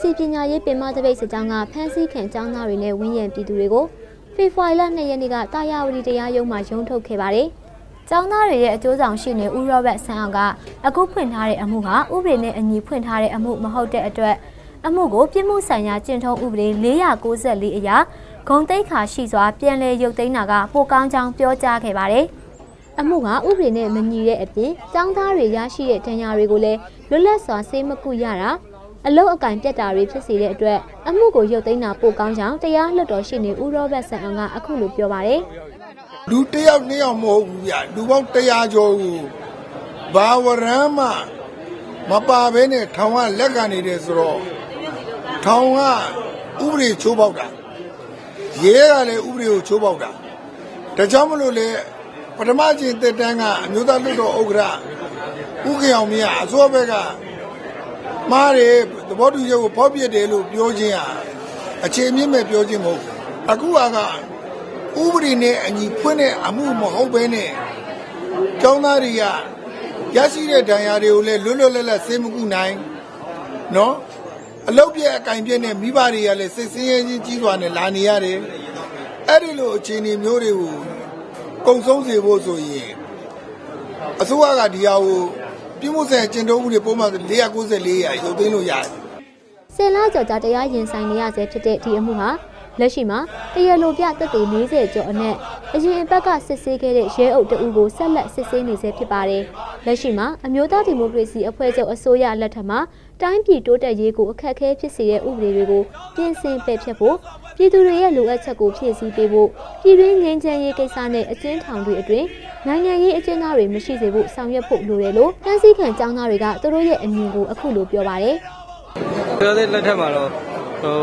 စီပညာရေးပင်မတပိတ်စစ်ကြောင်းကဖမ်းဆီးခံကျောင်းသားတွေနဲ့ဝင်းရံပြည်သူတွေကိုဖေဖော်ဝါရီလ2ရက်နေ့ကတာယာဝတီတရားရုံးမှာရုံးထုတ်ခဲ့ပါတယ်။ကျောင်းသားတွေရဲ့အကျိုးဆောင်ရှိနေဦးရောဘတ်ဆန်းအောင်ကအခုဖွင့်ထားတဲ့အမှုဟာဥပဒေနဲ့အညီဖွင့်ထားတဲ့အမှုမဟုတ်တဲ့အတွက်အမှုကိုပြစ်မှုဆိုင်ရာကျင့်ထုံးဥပဒေ494အရာဂုံတိတ်ခါရှိစွာပြန်လည်ရုပ်သိမ်းတာကပိုကောင်းကြောင်းပြောကြားခဲ့ပါတယ်။အမှုကဥပဒေနဲ့မညီတဲ့အပြင်ចောင်းသားတွေရရှိတဲ့ဒဏ်ရာတွေကိုလည်းလွတ်လပ်စွာဆေးမကုရတာ အလုတ်အကင်ပြတ်တာတွေဖြစ်စေတဲ့အတွက်အမှုကိုရုပ်သိမ်းတာပိုကောင်းကြောင်းတရားလွှတ်တော်ရှိနေဦးရောဘတ်ဆန်အောင်ကအခုလိုပြောပါတယ်လူတစ်ယောက်နှစ်ယောက်မဟုတ်ဘူးဗျလူပေါင်း100ကျော်ကိုဘာဝရမ်းမှမပါဘဲနဲ့ထောင်ကလက်ခံနေတယ်ဆိုတော့ထောင်ကဥပဒေချိုးပေါက်တာရဲကလည်းဥပဒေကိုချိုးပေါက်တာဒါကြောင့်မလို့လေပထမကျင်တက်တန်းကအမျိုးသားလွှတ်တော်ဥက္ကဋ္ဌဦးခင်အောင်မြတ်အစိုးရဘက်က မားတယ်သဘောတူချက်ကိုဖောက်ပြတယ်လို့ပြောခြင်းဟာအခြေမြင့်မဲ့ပြောခြင်းမဟုတ်ဘူးအခုကကဥပဒေနဲ့အညီဖွင့်တဲ့အမှုမဟုတ်ဘဲနဲ့ကျောင်းသားတွေကရရှိတဲ့ဒဏ်ရာတွေကိုလည်းလွတ်လွတ်လပ်လပ်စေမကူနိုင်နော်အလုတ်ပြက်အကင်ပြက်နဲ့မိဘတွေကလည်းစိတ်ဆင်းရဲခြင်းကြီးစွာနဲ့လာနေရတယ်အဲ့ဒီလိုအခြေအနေမျိုးတွေကိုကုံဆုံးစေဖို့ဆိုရင်အစိုးရကဒီဟာကို ပြည်မှုဆိုင်ကျင့်တော်ဥပဒေပုံမှန်494ရာရုပ်သိမ်းလို့ရတယ်။ဆယ်လကျော်ကြာတရားရင်ဆိုင်နေရဆဲဖြစ်တဲ့ဒီအမှုဟာလက်ရှိမှာတရားလိုပြတက်တေ40ကျော်အနက်အရင်အပတ်ကစစ်ဆေးခဲ့တဲ့ရဲအုပ်တအူကိုဆက်လက်စစ်ဆေးနေဆဲဖြစ်ပါတယ်။လက်ရှိမှာအမျိုးသားဒီမိုကရေစီအဖွဲ့ချုပ်အစိုးရလက်ထက်မှာတိုင်းပြည်တိုးတက်ရေးကိုအခက်အခဲဖြစ်စေတဲ့ဥပဒေတွေကိုပြင်ဆင်ပယ်ဖျက်ဖို့ ပြည်သူတွေရဲ့လိုအပ်ချက်ကိုဖြည့်ဆည်းပေးဖို့ပြည်တွင်းငြိမ်းချမ်းရေးကိစ္စနဲ့အကျဉ်းထောင်တွေအတွင်းနိုင်ငံရေးအကျဉ်းသားတွေမရှိစေဖို့ဆောင်ရွက်ဖို့လိုတယ်လို့တန်းစည်းခံចောင်းသားတွေကသူတို့ရဲ့အမြင်ကိုအခုလိုပြောပါတယ်။ပြောတဲ့လက်ထက်မှာတော့ဟို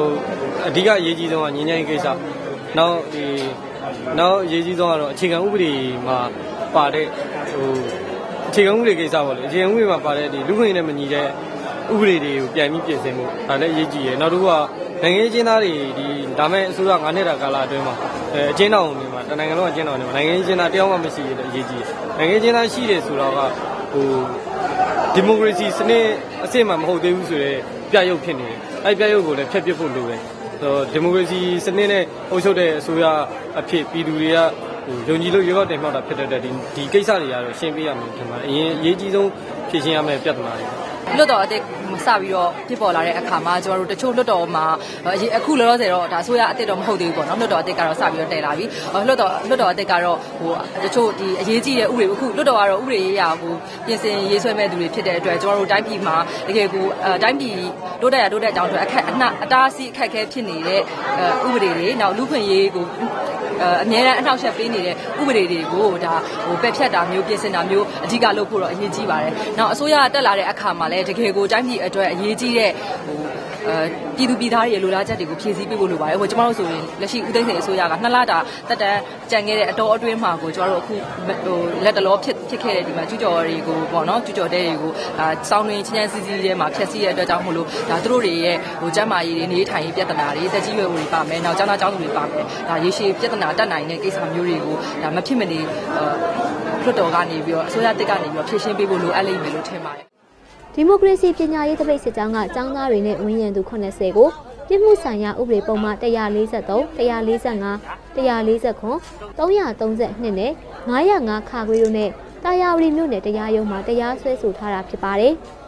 အဓိကအရေးကြီးဆုံးကငြိမ်းချမ်းရေးကိစ္စနောက်ဒီနောက်အရေးကြီးဆုံးကတော့အခြေခံဥပဒေမှာပါတဲ့ဟိုအခြေခံဥပဒေကိစ္စပေါ့လေအခြေခံဥပဒေမှာပါတဲ့ဒီလူ့ခွင့်ရေးနဲ့မညီတဲ့ဥပဒေတွေကိုပြန်ပြီးပြင်ဆင်ဖို့ဒါလည်းအရေးကြီးရယ်နောက်တစ်ခုက နိုင်ငံရေးအကျဉ်းသားတွေဒီဒါမဲ့အစိုးရ9နှစ်တာကာလအတွင်းမှာအဲအကျဉ်းတော်တွေမှာတနိုင်ငံလုံးအကျဉ်းတော်တွေမှာနိုင်ငံရေးအကျဉ်းသားတယောက်မှမရှိရတဲ့အရေးကြီးတယ်နိုင်ငံရေးအကျဉ်းသားရှိတယ်ဆိုတော့ကဟိုဒီမိုကရေစီစနစ်အစစ်မှမဟုတ်သေးဘူးဆိုတော့ပြရုပ်ဖြစ်နေတယ်။အဲ့ပြရုပ်ကိုလည်းဖျက်ပစ်ဖို့လိုတယ်။ဆိုတော့ဒီမိုကရေစီစနစ်နဲ့အုပ်ချုပ်တဲ့အစိုးရအဖြစ်ပြည်သူတွေကဟိုယုံကြည်လို့ရွေးကောက်တင်မြှောက်တာဖြစ်တဲ့အတွက်ဒီဒီကိစ္စတွေကတော့ရှင်းပြရမယ်ထင်ပါတယ်။အရင်အရေးကြီးဆုံးဖြေရှင်းရမယ့်ပြဿနာတွေ။ လွတ်တော်အစ်စပြီးတော့ဖြစ်ပေါ်လာတဲ့အခါမှာကျွန်တော်တို့တချို့လွတ်တော်မှာအရင်အခုလောလောဆယ်တော့ဒါဆိုရအစ်စ်တော့မဟုတ်သေးဘူးပေါ့နော်လွတ်တော်အစ်စ်ကတော့စပြီးတော့တည်လာပြီလွတ်တော်လွတ်တော်အစ်စ်ကတော့ဟိုတချို့ဒီအရေးကြီးတဲ့ဥပဒေအခုလွတ်တော်ကတော့ဥပဒေရေးရာဟိုပြင်ဆင်ရေးဆွဲမဲ့သူတွေဖြစ်တဲ့အတွက်ကျွန်တော်တို့တိုင်းပြည်မှာတကယ်ကိုအဲတိုင်းပြည်တိုးတက်ရတိုးတက်ကြောင်းအတွက်အခက်အနှအတားအဆီးအခက်အခဲဖြစ်နေတဲ့ဥပဒေတွေနောက်လူခွင့်ရေးကိုအများအားအနှောက်အယှက်ပေးနေတဲ့ဥပဒေတွေကိုဒါဟိုပယ်ဖြတ်တာမျိုးပြင်ဆင်တာမျိုးအဓိကလုပ်ဖို့တော့အရေးကြီးပါတယ်။နောက်အစိုးရတက်လာတဲ့အခါမှာလည်းတကယ်ကိုတိုင်းပြည်အတွက်အရေးကြီးတဲ့ဟိုအဲပြည်သူပြည်သားတွေရဲ့လိုလားချက်တွေကိုဖြည့်ဆည်းပေးဖို့လိုပါတယ်။ဟိုကျမတို့ဆိုရင်လက်ရှိဦးသိန်းစိန်အစိုးရကနှစ်လတာတက်တန်းကြံခဲ့တဲ့အတော်အတွင်းမှာကိုကျမတို့အခုဟိုလက်တလောဖြစ်ဖြစ်ခဲ့တဲ့ဒီမှာကျူးကျော်တွေကိုပေါ့နော်ကျူးကျော်တဲ့တွေကိုအာစောင်းတွင်ချင်းချင်းစီစီထဲမှာဖြည့်ဆည်းရတဲ့အတွက်ကြောင့်မို့လို့ဒါသူတို့တွေရဲ့ဟိုကျမ်းမာရေးတွေနေထိုင်ရေးပြဿနာတွေတက်ကြီးရွယ်တွေပါမယ်။နောက်ကျောင်းသားကျောင်းသူတွေပါမယ်။ဒါရေရှည်ပြဿနာတက်နိုင်တဲ့ကိစ္စမျိုးတွေကိုဒါမဖြစ်မနေလွှတ်တော်ကနေပြီးတော့အစိုးရတက်ကနေပြီးတော့ဖြည့်ရှင်းပေးဖို့လိုအပ်လိမ့်မယ်လို့ထင်ပါတယ်။ ဒီမိုကရေစီပညာရေးတပိတ်စစ်ကြောင်းကចောင်းသားတွေနဲ့ဝန်းရံသူ80ကိုပြည်မှုဆိုင်ရာဥပဒေပုံမှန်143 145 149 332နဲ့905ခါခွေးတို့နဲ့တာယာဝတီမြို့နယ်တရားရုံးမှာတရားစွဲဆိုထားတာဖြစ်ပါတယ်။